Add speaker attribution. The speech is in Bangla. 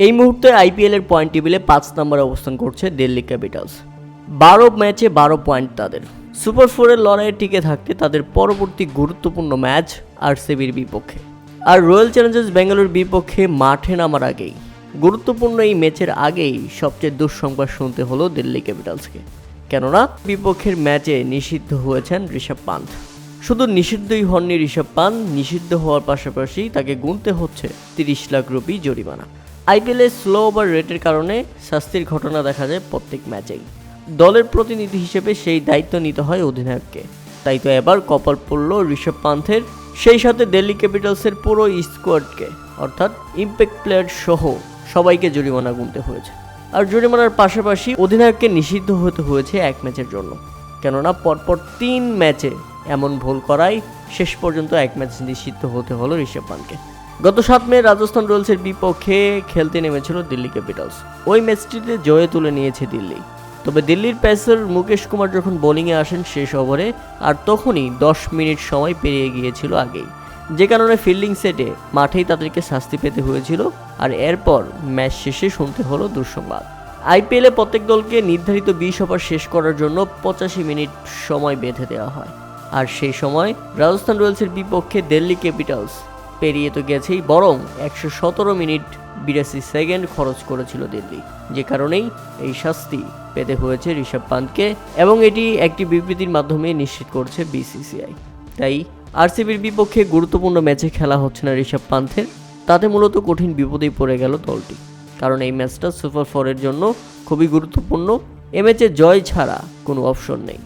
Speaker 1: এই মুহূর্তে আইপিএল এর পয়েন্ট টেবিলে পাঁচ নম্বরে অবস্থান করছে দিল্লি ক্যাপিটালস বারো ম্যাচে বারো পয়েন্ট তাদের। সুপার ফোরের লড়াইয়ে টিকে থাকতে তাদের পরবর্তী গুরুত্বপূর্ণ ম্যাচ আর আরসিবির বিপক্ষে। আর রয়্যাল চ্যালেঞ্জার্স বেঙ্গালুরুর বিপক্ষে মাঠে নামার আগেই, গুরুত্বপূর্ণ এই ম্যাচের আগেই সবচেয়ে দুঃসংবাদ শুনতে হলো দিল্লি ক্যাপিটালসকে কেননা, বিপক্ষের ম্যাচে নিষিদ্ধ হয়েছেন ঋষভ পান্থ। শুধু নিষিদ্ধই হননি ঋষভ পান নিষিদ্ধ হওয়ার পাশাপাশি তাকে গুনতে হচ্ছে তিরিশ লাখ রুপি জরিমানা। আইপিএলে স্লো ওভার রেটের কারণে শাস্তির ঘটনা দেখা যায় প্রত্যেক ম্যাচেই। দলের প্রতিনিধি হিসেবে সেই দায়িত্ব নিতে হয় অধিনায়ককে। তাই তো এবার কপাল পড়ল ঋষভ পান্থের, সেই সাথে দিল্লি ক্যাপিটালসের পুরো স্কোয়াডকে। অর্থাৎ ইম্প্যাক্ট প্লেয়ার সহ সবাইকে জরিমানা গুনতে হয়েছে। আর জরিমানার পাশাপাশি অধিনায়ককে নিষিদ্ধ হতে হয়েছে এক ম্যাচের জন্য। কেননা পরপর তিন ম্যাচে এমন ভুল করায় শেষ পর্যন্ত এক ম্যাচ নিষিদ্ধ হতে হলো ঋষভ পানকে গত সাত মে রাজস্থান রয়্যালসের বিপক্ষে খেলতে নেমেছিল দিল্লি ক্যাপিটালস। ওই ম্যাচটিতে জয়ে তুলে নিয়েছে দিল্লি। তবে দিল্লির প্যাসার মুকেশ কুমার যখন বোলিংয়ে আসেন শেষ ওভারে, আর তখনই দশ মিনিট সময় পেরিয়ে গিয়েছিল আগেই। যে কারণে ফিল্ডিং সেটে মাঠেই তাদেরকে শাস্তি পেতে হয়েছিল, আর এরপর ম্যাচ শেষে শুনতে হলো দুঃসংবাদ। আইপিএলে প্রত্যেক দলকে নির্ধারিত বিশ ওভার শেষ করার জন্য পঁচাশি মিনিট সময় বেঁধে দেওয়া হয়। আর সেই সময় রাজস্থান রয়্যালসের বিপক্ষে দিল্লি ক্যাপিটালস পেরিয়ে তো গেছেই, বরং একশো সতেরো মিনিট বিরাশি সেকেন্ড খরচ করেছিল দিল্লি। যে কারণেই এই শাস্তি পেতে হয়েছে ঋষভ পান্তকে, এবং এটি একটি বিবৃতির মাধ্যমে নিশ্চিত করছে বিসিসিআই তাই আরসিবির বিপক্ষে গুরুত্বপূর্ণ ম্যাচে খেলা হচ্ছে না ঋষভ পান্থের তাতে মূলত কঠিন বিপদেই পড়ে গেল দলটি। কারণ এই ম্যাচটা সুপার ফোরের জন্য খুবই গুরুত্বপূর্ণ, এ ম্যাচে জয় ছাড়া কোনো অপশন নেই।